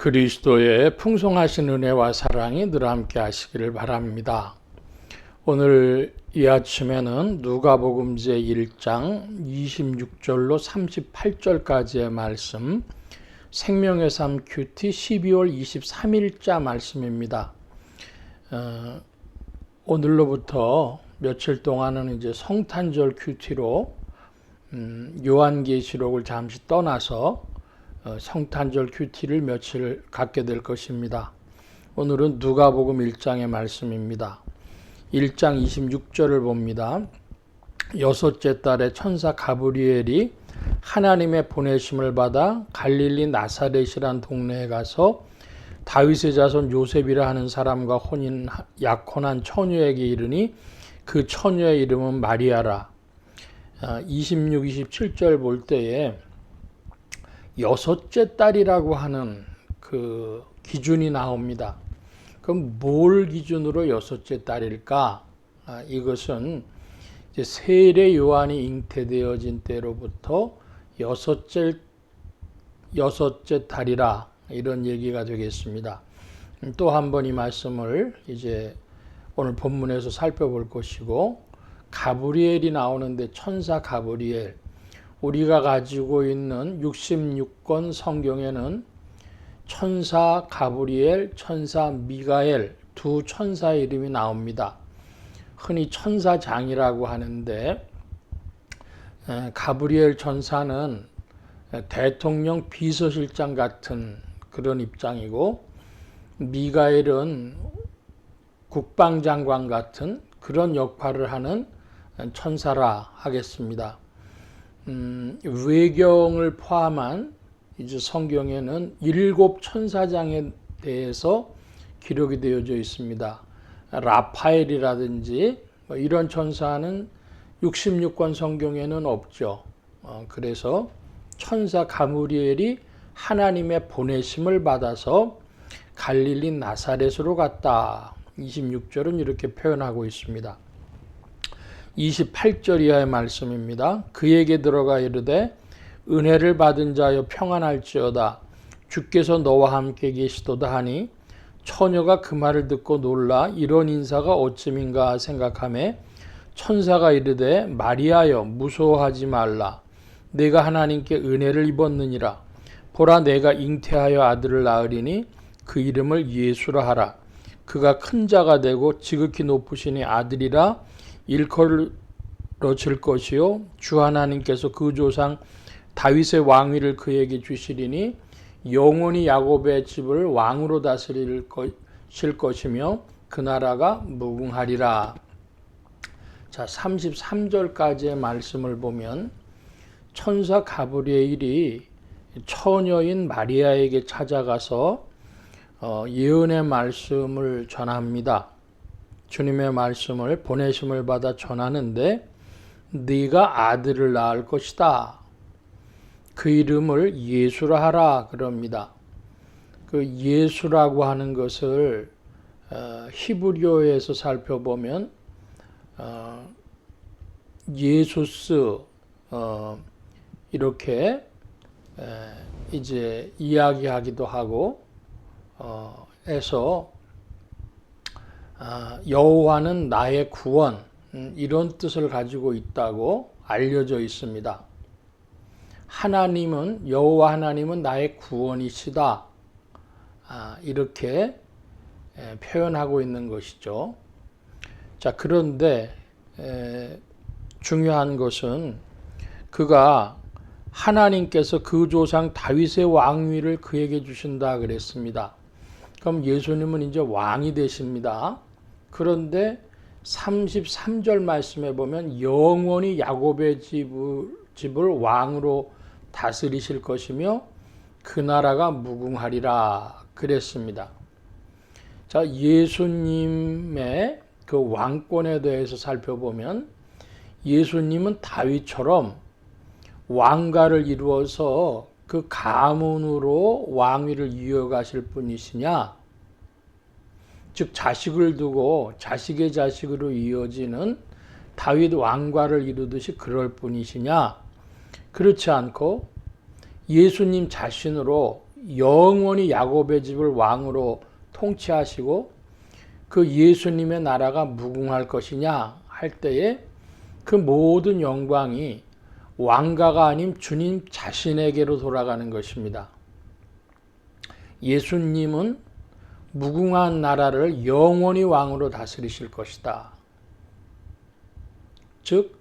그리스도의 풍성하신 은혜와 사랑이 늘 함께 하시기를 바랍니다. 오늘 이 아침에는 누가복음 제 1장 26절로 38절까지의 말씀 생명의 삶 큐티 12월 23일자 말씀입니다. 어, 오늘로부터 며칠 동안은 이제 성탄절 큐티로 음, 요한계시록을 잠시 떠나서 어, 성탄절 큐티를 며칠 갖게 될 것입니다. 오늘은 누가복음 1장의 말씀입니다. 1장 26절을 봅니다. 여섯째 달에 천사 가브리엘이 하나님의 보내심을 받아 갈릴리 나사렛이란 동네에 가서 다윗의 자손 요셉이라 하는 사람과 혼인 약혼한 처녀에게 이르니 그 처녀의 이름은 마리아라. 26, 아, 27절 볼 때에 여섯째 딸이라고 하는 그 기준이 나옵니다. 그럼 뭘 기준으로 여섯째 딸일까? 아, 이것은 세례 요한이 잉태되어진 때로부터 여섯째 여섯째 달이라 이런 얘기가 되겠습니다. 또 한 번 이 말씀을 이제 오늘 본문에서 살펴볼 것이고 가브리엘이 나오는데 천사 가브리엘 우리가 가지고 있는 66권 성경에는 천사 가브리엘, 천사 미가엘 두 천사 이름이 나옵니다. 흔히 천사장이라고 하는데 가브리엘 천사는 대통령 비서실장 같은 그런 입장이고 미가엘은 국방장관 같은 그런 역할을 하는 천사라 하겠습니다. 음, 외경을 포함한 이제 성경에는 일곱 천사장에 대해서 기록이 되어져 있습니다. 라파엘이라든지 뭐 이런 천사는 66권 성경에는 없죠. 어, 그래서 천사 가무리엘이 하나님의 보내심을 받아서 갈릴리 나사렛으로 갔다. 26절은 이렇게 표현하고 있습니다. 28절 이하의 말씀입니다. 그에게 들어가 이르되 은혜를 받은 자여 평안할지어다. 주께서 너와 함께 계시도다 하니 처녀가 그 말을 듣고 놀라 이런 인사가 어찌민가 생각함에 천사가 이르되 마리아여 무서워하지 말라. 내가 하나님께 은혜를 입었느니라. 보라 내가 잉태하여 아들을 낳으리니 그 이름을 예수라 하라. 그가 큰 자가 되고 지극히 높으시니 아들이라 일컬어질 것이요 주 하나님께서 그 조상 다윗의 왕위를 그에게 주시리니 영원히 야곱의 집을 왕으로 다스릴 것일 것이며 그 나라가 무궁하리라. 자, 33절까지의 말씀을 보면 천사 가브리엘이 처녀인 마리아에게 찾아가서 어, 예언의 말씀을 전합니다. 주님의 말씀을 보내심을 받아 전하는데 네가 아들을 낳을 것이다. 그 이름을 예수라 하라 그럽니다. 그 예수라고 하는 것을 어, 히브리어에서 살펴보면 어, 예수스 어, 이렇게 이제 이야기하기도 하고 해서 아, 여호와는 나의 구원 음, 이런 뜻을 가지고 있다고 알려져 있습니다. 하나님은 여호와 하나님은 나의 구원이시다. 아, 이렇게 표현하고 있는 것이죠. 자, 그런데 중요한 것은 그가 하나님께서 그 조상 다윗의 왕위를 그에게 주신다 그랬습니다. 그럼 예수님은 이제 왕이 되십니다. 그런데 33절 말씀에 보면 영원히 야곱의 집을, 집을 왕으로 다스리실 것이며 그 나라가 무궁하리라 그랬습니다. 자, 예수님의 그 왕권에 대해서 살펴보면 예수님은 다윗처럼 왕가를 이루어서 그 가문으로 왕위를 이어가실 분이시냐? 즉 자식을 두고 자식의 자식으로 이어지는 다윗 왕과를 이루듯이 그럴 뿐이시냐? 그렇지 않고 예수님 자신으로 영원히 야곱의 집을 왕으로 통치하시고 그 예수님의 나라가 무궁할 것이냐 할 때에 그 모든 영광이 왕가가 아닌 주님 자신에게로 돌아가는 것입니다. 예수님은 무궁한 나라를 영원히 왕으로 다스리실 것이다. 즉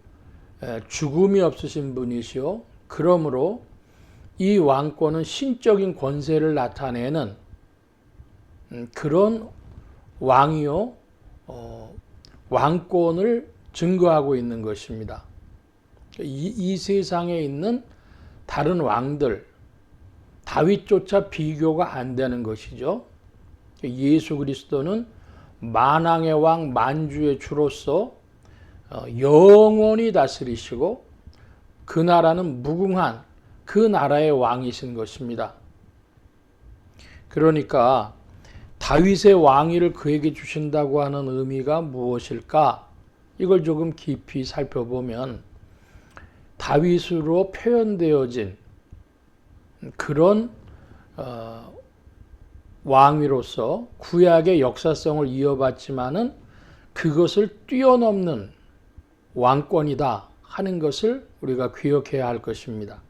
죽음이 없으신 분이시오. 그러므로 이 왕권은 신적인 권세를 나타내는 음, 그런 왕이요 어, 왕권을 증거하고 있는 것입니다. 이, 이 세상에 있는 다른 왕들 다윗조차 비교가 안 되는 것이죠. 예수 그리스도는 만왕의 왕 만주의 주로서 어, 영원히 다스리시고 그 나라는 무궁한 그 나라의 왕이신 것입니다. 그러니까 다윗의 왕위를 그에게 주신다고 하는 의미가 무엇일까? 이걸 조금 깊이 살펴보면 다윗으로 표현되어진 그런 어, 왕위로서 구약의 역사성을 이어받지만은 그것을 뛰어넘는 왕권이다 하는 것을 우리가 기억해야 할 것입니다.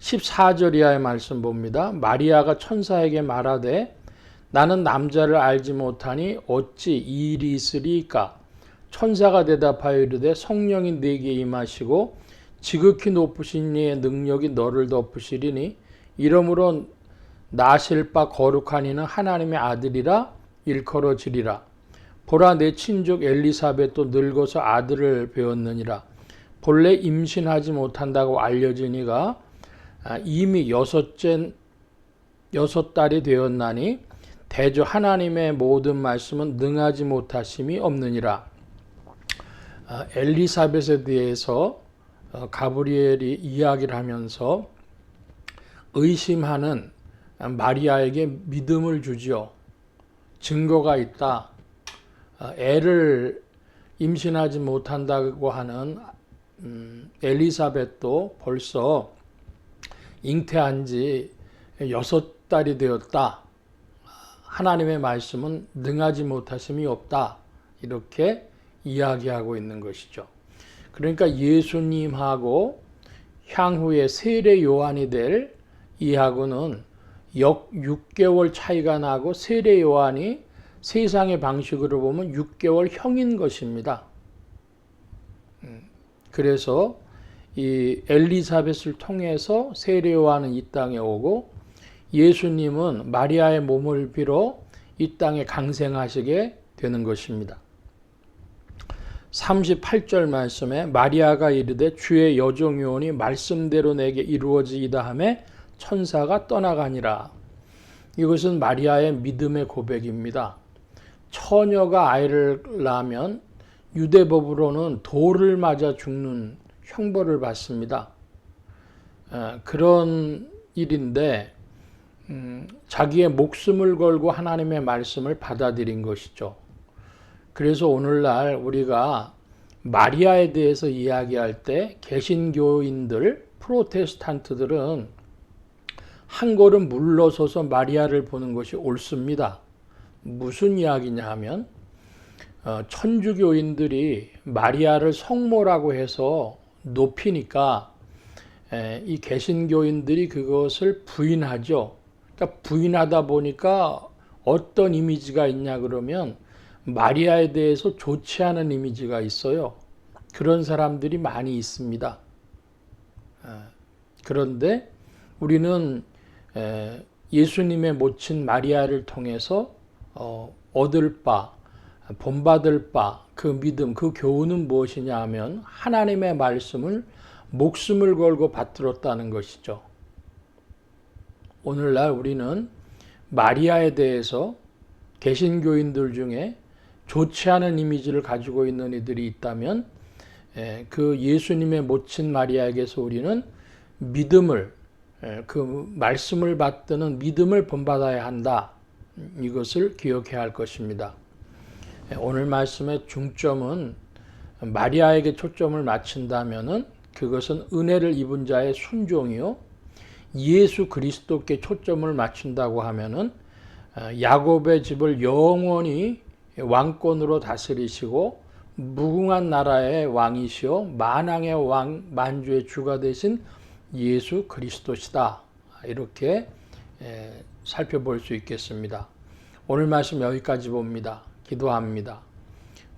14절 이하의 말씀 봅니다. 마리아가 천사에게 말하되 나는 남자를 알지 못하니 어찌 이 일이 있으리까? 천사가 대답하여 이르되 성령이 네게 임하시고 지극히 높으신 이의 능력이 너를 덮으시리니 이러므로 나실 바 거룩한 이는 하나님의 아들이라 일컬어지리라. 보라 내 친족 엘리사벳도 늙어서 아들을 배웠느니라. 본래 임신하지 못한다고 알려지니가 아, 이미 여섯째 여섯 달이 되었나니 대저 하나님의 모든 말씀은 능하지 못하심이 없느니라. 아, 엘리사벳에 대해서 어, 가브리엘이 이야기를 하면서 의심하는 마리아에게 믿음을 주지요. 증거가 있다. 어, 애를 임신하지 못한다고 하는 음, 엘리사벳도 벌써 잉태한 지 여섯 달이 되었다. 하나님의 말씀은 능하지 못하심이 없다. 이렇게 이야기하고 있는 것이죠. 그러니까 예수님하고 향후에 세례 요한이 될 이하고는 역 6개월 차이가 나고 세례 요한이 세상의 방식으로 보면 6개월 형인 것입니다. 음, 그래서 이 엘리사벳을 통해서 세례 요한은 이 땅에 오고 예수님은 마리아의 몸을 빌어 이 땅에 강생하시게 되는 것입니다. 38절 말씀에 마리아가 이르되 주의 여종 요원이 말씀대로 내게 이루어지이다 하매 천사가 떠나가니라. 이것은 마리아의 믿음의 고백입니다. 처녀가 아이를 낳으면 유대법으로는 돌을 맞아 죽는 형벌을 받습니다. 그런 일인데 음, 자기의 목숨을 걸고 하나님의 말씀을 받아들인 것이죠. 그래서 오늘날 우리가 마리아에 대해서 이야기할 때 개신교인들, 프로테스탄트들은 한 걸음 물러서서 마리아를 보는 것이 옳습니다. 무슨 이야기냐 하면 어, 천주교인들이 마리아를 성모라고 해서 높이니까 이 개신교인들이 그것을 부인하죠. 그러니까 부인하다 보니까 어떤 이미지가 있냐 그러면 마리아에 대해서 좋지 않은 이미지가 있어요. 그런 사람들이 많이 있습니다. 그런데 우리는 예수님의 모친 마리아를 통해서 어, 얻을 바, 본받을 바, 그 믿음, 그 교훈은 무엇이냐 하면 하나님의 말씀을 목숨을 걸고 받들었다는 것이죠. 오늘날 우리는 마리아에 대해서 개신교인들 중에 좋지 않은 이미지를 가지고 있는 이들이 있다면 그 예수님의 모친 마리아에게서 우리는 믿음을 그 말씀을 받드는 믿음을 본받아야 한다. 이것을 기억해야 할 것입니다. 오늘 말씀의 중점은 마리아에게 초점을 맞춘다면은 그것은 은혜를 입은 자의 순종이요. 예수 그리스도께 초점을 맞춘다고 하면은 어, 야곱의 집을 영원히 왕권으로 다스리시고 무궁한 나라의 왕이시요 만왕의 왕 만주의 주가 되신 예수 그리스도시다. 이렇게 에, 살펴볼 수 있겠습니다. 오늘 말씀 여기까지 봅니다. 기도합니다.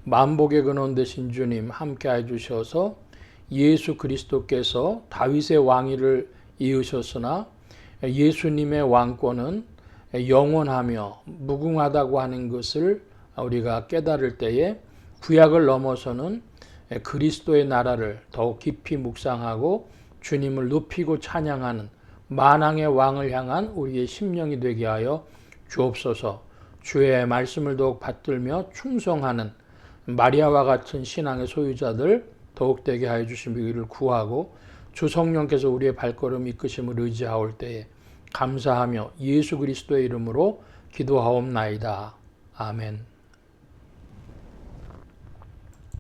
만복의 근원 되신 주님 함께 해 주셔서 예수 그리스도께서 다윗의 왕위를 이으셨으나 예수님의 왕권은 영원하며 무궁하다고 하는 것을 우리가 깨달을 때에 구약을 넘어서는 그리스도의 나라를 더욱 깊이 묵상하고 주님을 높이고 찬양하는 만왕의 왕을 향한 우리의 심령이 되게 하여 주옵소서. 주의 말씀을 더욱 받들며 충성하는 마리아와 같은 신앙의 소유자들 더욱 되게 하여 주시기를 구하고 주 성령께서 우리의 발걸음 이끄심을 의지하올 때에 감사하며 예수 그리스도의 이름으로 기도하옵나이다. 아멘.